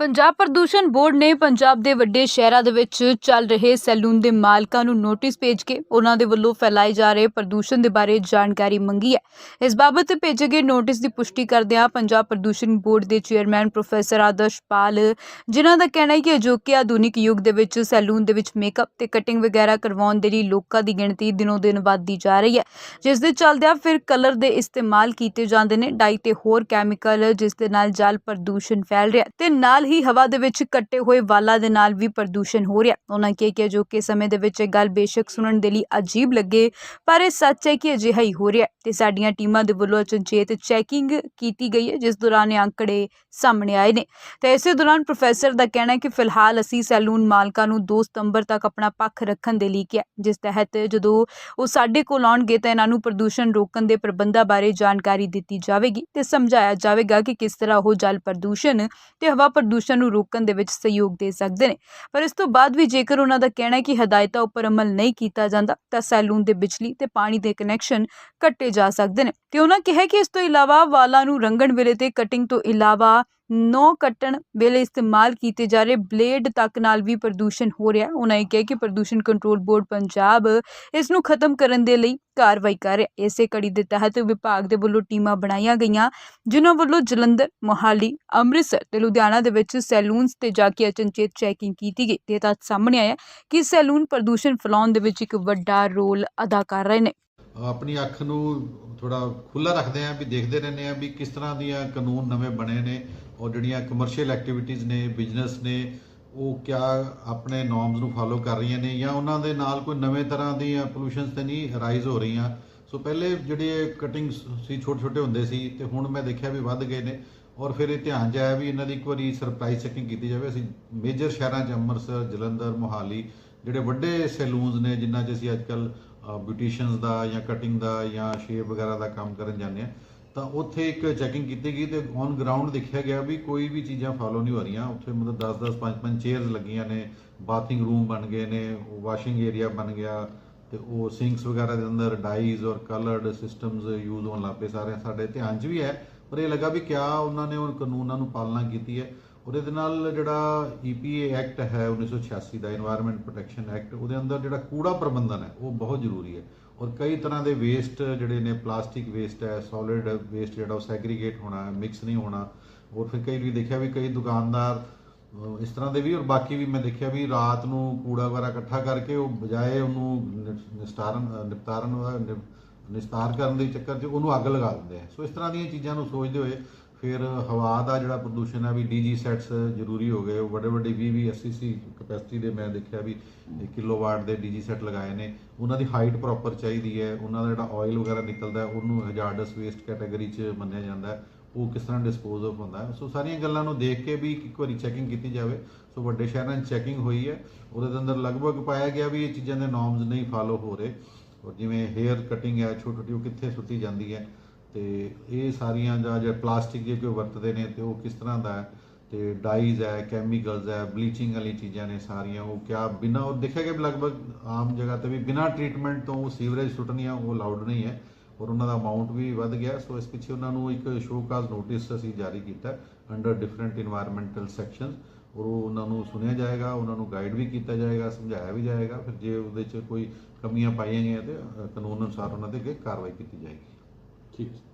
ਪੰਜਾਬ ਪ੍ਰਦੂਸ਼ਣ ਬੋਰਡ ਨੇ ਪੰਜਾਬ ਦੇ ਵੱਡੇ ਸ਼ਹਿਰਾਂ ਦੇ ਵਿੱਚ ਚੱਲ ਰਹੇ ਸੈਲੂਨ ਦੇ ਮਾਲਕਾਂ ਨੂੰ ਨੋਟਿਸ ਭੇਜ ਕੇ ਉਹਨਾਂ ਦੇ ਵੱਲੋਂ ਫੈਲਾਏ ਜਾ ਰਹੇ ਪ੍ਰਦੂਸ਼ਣ ਦੇ ਬਾਰੇ ਜਾਣਕਾਰੀ ਮੰਗੀ ਹੈ। ਇਸ ਬਾਬਤ ਭੇਜੇ ਗਏ ਨੋਟਿਸ ਦੀ ਪੁਸ਼ਟੀ ਕਰਦਿਆਂ ਪੰਜਾਬ ਪ੍ਰਦੂਸ਼ਣ ਬੋਰਡ ਦੇ ਚੇਅਰਮੈਨ ਪ੍ਰੋਫੈਸਰ ਆਦਰਸ਼ਪਾਲ ਜਿਨ੍ਹਾਂ ਦਾ ਕਹਿਣਾ ਹੈ ਕਿ ਅਜੋਕੇ ਆਧੁਨਿਕ ਯੁੱਗ ਦੇ ਵਿੱਚ ਸੈਲੂਨ ਦੇ ਵਿੱਚ ਮੇਕਅਪ ਤੇ ਕਟਿੰਗ ਵਗੈਰਾ ਕਰਵਾਉਣ ਦੇ ਲਈ ਲੋਕਾਂ ਦੀ ਗਿਣਤੀ ਦਿਨੋਂ ਦਿਨ ਵੱਧਦੀ ਜਾ ਰਹੀ ਹੈ। ਜਿਸ ਦੇ ਚੱਲਦਿਆਂ ਫਿਰ ਕਲਰ ਦੇ ਇਸਤੇਮਾਲ ਕੀਤੇ ਜਾਂਦੇ ਨੇ, ਡਾਈ ਤੇ ਹੋਰ ਕੈਮੀਕਲ ਜਿਸ ਦੇ ਨਾਲ ਜਲ ਪ੍ਰਦੂਸ਼ਣ ਫੈਲ ਰਿਹਾ ਤੇ ਨਾਲ ਹੀ ਹਵਾ ਦੇ ਵਿੱਚ ਕੱਟੇ ਹੋਏ ਵਾਲਾਂ ਦੇ ਨਾਲ ਵੀ ਪ੍ਰਦੂਸ਼ਣ ਹੋ ਰਿਹਾ। ਉਹਨਾਂ ਕਿਹਾ ਕਿ ਅਜੋਕੇ ਸਮੇਂ ਦੇ ਵਿੱਚ ਇਹ ਗੱਲ ਬੇਸ਼ੱਕ ਸੁਣਨ ਦੇ ਲਈ ਅਜੀਬ ਲੱਗੇ, ਪਰ ਇਹ ਸੱਚ ਹੈ ਕਿ ਅਜਿਹਾ ਹੀ ਹੋ ਰਿਹਾ ਤੇ ਸਾਡੀਆਂ ਟੀਮਾਂ ਦੇ ਵੱਲੋਂ ਅਚਨਚੇਤ ਚੈਕਿੰਗ ਕੀਤੀ ਗਈ ਹੈ, ਜਿਸ ਦੌਰਾਨ ਇਹ ਅੰਕੜੇ ਸਾਹਮਣੇ ਆਏ ਨੇ। ਤੇ ਇਸੇ ਦੌਰਾਨ ਪ੍ਰੋਫੈਸਰ ਦਾ ਕਹਿਣਾ ਹੈ ਕਿ ਫਿਲਹਾਲ ਅਸੀਂ ਸੈਲੂਨ ਮਾਲਕਾਂ ਨੂੰ 2 ਸਤੰਬਰ ਤੱਕ ਆਪਣਾ ਪੱਖ ਰੱਖਣ ਦੇ ਲਈ ਕਿਹਾ ਜਿਸ ਤਹਿਤ ਜਦੋਂ ਉਹ ਸਾਡੇ ਕੋਲ ਆਉਣਗੇ ਤਾਂ ਇਹਨਾਂ ਨੂੰ ਪ੍ਰਦੂਸ਼ਣ ਰੋਕਣ ਦੇ ਪ੍ਰਬੰਧਾਂ ਬਾਰੇ ਜਾਣਕਾਰੀ ਦਿੱਤੀ ਜਾਵੇਗੀ ਤੇ ਸਮਝਾਇਆ ਜਾਵੇਗਾ ਕਿ ਕਿਸ ਤਰ੍ਹਾਂ ਉਹ ਜਲ ਪ੍ਰਦੂਸ਼ਣ ਤੇ ਹਵਾ ਪ੍ਰਦੂਸ਼ਣ ਨੂੰ ਰੋਕਣ ਦੇ ਵਿੱਚ ਸਹਿਯੋਗ ਦੇ ਸਕਦੇ ਨੇ। ਪਰ ਇਸ ਤੋਂ ਬਾਅਦ ਵੀ ਜੇਕਰ ਉਹਨਾਂ ਦਾ ਕਹਿਣਾ ਹੈ ਕਿ ਹਦਾਇਤਾਂ ਉੱਪਰ ਅਮਲ ਨਹੀਂ ਕੀਤਾ ਜਾਂਦਾ, ਤਾਂ ਸੈਲੂਨ ਦੇ ਬਿਜਲੀ ਤੇ ਪਾਣੀ ਦੇ ਕਨੈਕਸ਼ਨ ਕੱਟੇ ਜਾ ਸਕਦੇ ਨੇ। ਤੇ ਉਹਨਾਂ ਕਿਹਾ ਕਿ ਇਸ ਤੋਂ ਇਲਾਵਾ ਵਾਲਾਂ ਨੂੰ ਰੰਗਣ ਵੇਲੇ ਤੇ ਕਟਿੰਗ ਤੋਂ ਇਲਾਵਾ ਨੋ ਕੱਟਣ ਵੇਲੇ ਇਸਤੇਮਾਲ ਕੀਤੇ ਜਾ ਰਹੇ ਬਲੇਡ ਤੱਕ ਨਾਲ ਵੀ ਪ੍ਰਦੂਸ਼ਣ ਹੋ ਰਿਹਾ ਉਹਨਾਂ ਇਹ ਕਿਹਾ ਕਿ ਪ੍ਰਦੂਸ਼ਣ ਕੰਟਰੋਲ ਬੋਰਡ ਪੰਜਾਬ ਇਸ ਨੂੰ ਖਤਮ ਕਰਨ ਦੇ ਲਈ ਕਾਰਵਾਈ ਕਰ ਰਿਹਾ ਇਸੇ ਕੜੀ ਦੇ ਤਹਿਤ ਵਿਭਾਗ ਦੇ ਵੱਲੋਂ ਟੀਮਾਂ ਬਣਾਈਆਂ ਗਈਆਂ, ਜਿਨ੍ਹਾਂ ਵੱਲੋਂ ਜਲੰਧਰ, ਮੋਹਾਲੀ, ਅੰਮ੍ਰਿਤਸਰ ਤੇ ਲੁਧਿਆਣਾ ਦੇ ਵਿੱਚ ਸੈਲੂਨਸ ਤੇ ਜਾ ਕੇ ਅਚਨਚੇਤ ਚੈਕਿੰਗ ਕੀਤੀ ਗਈ ਤੇ ਤਾਂ ਸਾਹਮਣੇ ਆਇਆ ਕਿ ਸੈਲੂਨ ਪ੍ਰਦੂਸ਼ਣ ਫੈਲਾਉਣ ਦੇ ਵਿੱਚ ਇੱਕ ਵੱਡਾ ਰੋਲ ਅਦਾ ਕਰ ਰਹੇ ਨੇ। ਆਪਣੀ ਅੱਖ ਨੂੰ ਥੋੜਾ ਖੁੱਲਾ ਰੱਖਦੇ ਆਂ ਵੀ ਦੇਖਦੇ ਰਹਿੰਦੇ ਆਂ ਵੀ ਕਿਸ ਤਰ੍ਹਾਂ ਦੀਆਂ ਕਾਨੂੰਨ ਨਵੇਂ ਬਣੇ ਨੇ। ਔਰ ਜਿਹੜੀਆਂ ਕਮਰਸ਼ੀਅਲ ਐਕਟੀਵਿਟੀਜ਼ ਨੇ ਬਿਜ਼ਨਸ ਨੇ, ਉਹ ਕਿਆ ਆਪਣੇ ਨੋਰਮਸ ਨੂੰ ਫਾਲੋ ਕਰ ਰਹੀਆਂ ਨੇ ਜਾਂ ਉਹਨਾਂ ਦੇ ਨਾਲ ਕੋਈ ਨਵੇਂ ਤਰ੍ਹਾਂ ਦੀਆਂ ਪੋਲੂਸ਼ਨਸ ਤੇ ਨਹੀਂ ਰਾਈਜ਼ ਹੋ ਰਹੀਆਂ। ਸੋ ਪਹਿਲੇ ਜਿਹੜੇ ਕਟਿੰਗਸ ਸੀ ਛੋਟੇ ਛੋਟੇ ਹੁੰਦੇ ਸੀ ਤੇ ਹੁਣ ਮੈਂ ਦੇਖਿਆ ਵੀ ਵੱਧ ਗਏ ਨੇ ਔਰ ਫਿਰ ਇਹ ਧਿਆਨ 'ਚ ਆਇਆ ਵੀ ਇਹਨਾਂ ਦੀ ਇੱਕ ਵਾਰੀ ਸਰਪ੍ਰਾਈਜ਼ ਚੈਕਿੰਗ ਕੀਤੀ ਜਾਵੇ। ਅਸੀਂ ਮੇਜਰ ਸ਼ਹਿਰਾਂ 'ਚ ਅੰਮ੍ਰਿਤਸਰ, ਜਲੰਧਰ, ਮੋਹਾਲੀ ਜਿਹੜੇ ਵੱਡੇ ਸੈਲੂਨਸ ਨੇ ਜਿਨ੍ਹਾਂ 'ਚ ਅਸੀਂ ਅੱਜਕੱਲ ਬਿਊਟੀਸ਼ੀਅਨਸ ਦਾ ਜਾਂ ਕਟਿੰਗ ਦਾ ਜਾਂ ਸ਼ੇਵ ਵਗੈਰਾ ਦਾ ਕੰਮ ਕਰਨ ਜਾਂਦੇ ਆ ਤਾਂ ਉੱਥੇ ਇੱਕ ਚੈਕਿੰਗ ਕੀਤੀ ਗਈ ਤੇ ਔਨ ਗਰਾਊਂਡ ਦੇਖਿਆ ਗਿਆ ਵੀ ਕੋਈ ਵੀ ਚੀਜ਼ਾਂ ਫਾਲੋ ਨਹੀਂ ਹੋ ਰਹੀਆਂ। ਉੱਥੇ ਮਤਲਬ 10 10 5 5 ਚੇਅਰਸ ਲੱਗੀਆਂ ਨੇ ਬਾਥਿੰਗ ਰੂਮ ਬਣ ਗਏ ਨੇ ਵਾਸ਼ਿੰਗ ਏਰੀਆ ਬਣ ਗਿਆ ਤੇ ਉਹ ਸਿੰਕਸ ਵਗੈਰਾ ਦੇ ਅੰਦਰ ਡਾਈਜ਼ ਔਰ ਕਲਰਡ ਸਿਸਟਮਸ ਯੂਜ਼ ਹੋਣ ਲੱਪੇ ਸਾਰੇ ਸਾਡੇ ਧਿਆਨ 'ਚ ਵੀ ਹੈ, ਪਰ ਇਹ ਲੱਗਾ ਵੀ ਕਿਆ ਉਹਨਾਂ ਨੇ ਉਹ ਕਾਨੂੰਨਾਂ ਨੂੰ ਪਾਲਣਾ ਕੀਤੀ ਹੈ। ਉਹਦੇ ਦੇ ਨਾਲ ਜਿਹੜਾ ਈਪੀਏ ਐਕਟ ਹੈ 1986 ਦਾ এনवायरमेंट ਪ੍ਰੋਟੈਕਸ਼ਨ ਐਕਟ ਉਹਦੇ ਅੰਦਰ ਜਿਹੜਾ ਕੂੜਾ ਪ੍ਰਬੰਧਨ ਹੈ, ਉਹ ਬਹੁਤ ਜ਼ਰੂਰੀ ਹੈ। ਔਰ ਕਈ ਤਰ੍ਹਾਂ ਦੇ ਵੇਸਟ ਜਿਹੜੇ ਨੇ ਪਲਾਸਟਿਕ ਵੇਸਟ ਹੈ ਸੋਲਿਡ ਵੇਸਟ ਜਿਹੜਾ ਉਹ ਸੈਗਰੀਗੇਟ ਹੋਣਾ ਹੈ ਮਿਕਸ ਨਹੀਂ ਹੋਣਾ। ਔਰ ਫਿਰ ਕਈ ਵੀ ਦੇਖਿਆ ਵੀ ਕਈ ਦੁਕਾਨਦਾਰ ਇਸ ਤਰ੍ਹਾਂ ਦੇ ਵੀ, ਔਰ ਬਾਕੀ ਵੀ ਮੈਂ ਦੇਖਿਆ ਵੀ ਰਾਤ ਨੂੰ ਕੂੜਾ ਵਗੈਰਾ ਇਕੱਠਾ ਕਰਕੇ ਉਹ ਬਜਾਏ ਉਹਨੂੰ ਨਿ- ਨਿਸਤਾਰਨ ਅਹ ਨਿਪਟਾਰਨ ਦਾ ਨਿ- ਨਿਸਤਾਰ ਕਰਨ ਦੇ ਚੱਕਰ 'ਚ ਉਹਨੂੰ ਅੱਗ ਲਗਾ ਦਿੰਦੇ ਆ। ਸੋ ਇਸ ਤਰ੍ਹਾਂ ਦੀਆਂ ਚੀਜ਼ਾਂ ਨੂੰ ਸੋਚਦੇ ਹੋਏ ਫਿਰ ਹਵਾ ਦਾ ਜਿਹੜਾ ਪ੍ਰਦੂਸ਼ਣ ਹੈ ਵੀ ਡੀਜੀ ਸੈਟਸ ਜ਼ਰੂਰੀ ਹੋ ਗਏ, ਉਹ ਵੱਡੇ ਵੱਡੇ 20 20 80 ਸੀ ਕਪੈਸਿਟੀ ਦੇ ਮੈਂ ਦੇਖਿਆ ਵੀ ਕਿਲੋਵਾਟ ਦੇ ਡੀਜੀ ਸੈਟ ਲਗਾਏ ਨੇ। ਉਹਨਾਂ ਦੀ ਹਾਈਟ ਪ੍ਰੋਪਰ ਚਾਹੀਦੀ ਹੈ, ਉਹਨਾਂ ਦਾ ਜਿਹੜਾ ਆਇਲ ਵਗੈਰਾ ਨਿਕਲਦਾ, ਉਹਨੂੰ ਹਜ਼ਾਰਡਸ ਵੇਸਟ ਕੈਟਾਗਰੀ 'ਚ ਮੰਨਿਆ ਜਾਂਦਾ ਉਹ ਕਿਸ ਤਰ੍ਹਾਂ ਡਿਸਪੋਜ਼ ਆਫ ਹੁੰਦਾ ਸੋ ਸਾਰੀਆਂ ਗੱਲਾਂ ਨੂੰ ਦੇਖ ਕੇ ਵੀ ਇੱਕ ਵਾਰੀ ਚੈਕਿੰਗ ਕੀਤੀ ਜਾਵੇ। ਸੋ ਵੱਡੇ ਸ਼ਹਿਰਾਂ 'ਚ ਚੈਕਿੰਗ ਹੋਈ ਹੈ। ਉਹਦੇ ਅੰਦਰ ਲਗਭਗ ਪਾਇਆ ਗਿਆ ਵੀ ਇਹ ਚੀਜ਼ਾਂ ਦੇ ਨਾਰਮਸ ਨਹੀਂ ਫਾਲੋ ਹੋ ਰਹੇ। ਔਰ ਜਿਵੇਂ ਹੇਅਰ ਕਟਿੰਗ ਹੈ ਛੋਟੀ ਛੋਟੀ ਉਹ ਕਿੱਥੇ ਸੁੱਟੀ ਜਾਂਦੀ ਹੈ। ਤੇ ਇਹ ਸਾਰੀਆਂ ਜਾਂ ਜੇ ਪਲਾਸਟਿਕ ਜੇ ਕੋਈ ਵਰਤਦੇ ਨੇ ਤੇ ਉਹ ਕਿਸ ਤਰ੍ਹਾਂ ਦਾ ਹੈ? ਤੇ ਡਾਈਜ਼ ਹੈ ਕੈਮੀਕਲਸ ਹੈ ਬਲੀਚਿੰਗ ਵਾਲੀ ਚੀਜ਼ਾਂ ਨੇ ਸਾਰੀਆਂ, ਉਹ ਕਿਆ ਬਿਨਾ ਉਹ ਦੇਖਿਆ ਕਿ ਲਗਭਗ ਆਮ ਜਗ੍ਹਾ ਤੇ ਵੀ ਬਿਨਾ ਟ੍ਰੀਟਮੈਂਟ ਤੋਂ ਸੀਵਰੇਜ ਸੁੱਟਣੀਆਂ, ਉਹ ਲਾਊਡ ਨਹੀਂ ਹੈ ਔਰ ਉਹਨਾਂ ਦਾ ਅਮਾਉਂਟ ਵੀ ਵੱਧ ਗਿਆ। ਸੋ ਇਸ ਪਿੱਛੇ ਉਹਨਾਂ ਨੂੰ ਇੱਕ ਸ਼ੋਅ ਕਾਜ਼ ਨੋਟਿਸ ਅਸੀਂ ਜਾਰੀ ਕੀਤਾ ਅੰਡਰ ਡਿਫਰੈਂਟ এনवायरमेंटल ਸੈਕਸ਼ਨਸ ਔਰ ਉਹ ਉਹਨਾਂ ਨੂੰ ਸੁਣਿਆ ਜਾਏਗਾ, ਉਹਨਾਂ ਨੂੰ ਗਾਈਡ ਵੀ ਕੀਤਾ ਜਾਏਗਾ, ਸਮਝਾਇਆ ਵੀ ਜਾਏਗਾ। ਫਿਰ ਜੇ ਉਹਦੇ 'ਚ ਕੋਈ ਕਮੀਆਂ ਪਾਈਆਂ ਗਈਆਂ ਤੇ ਕਾਨੂੰਨ ਅਨੁਸਾਰ ਉਹਨਾਂ ਤੇ ਅੱਗੇ ਕਾਰਵਾਈ ਕੀਤੀ ਜਾਏਗੀ। Cheers.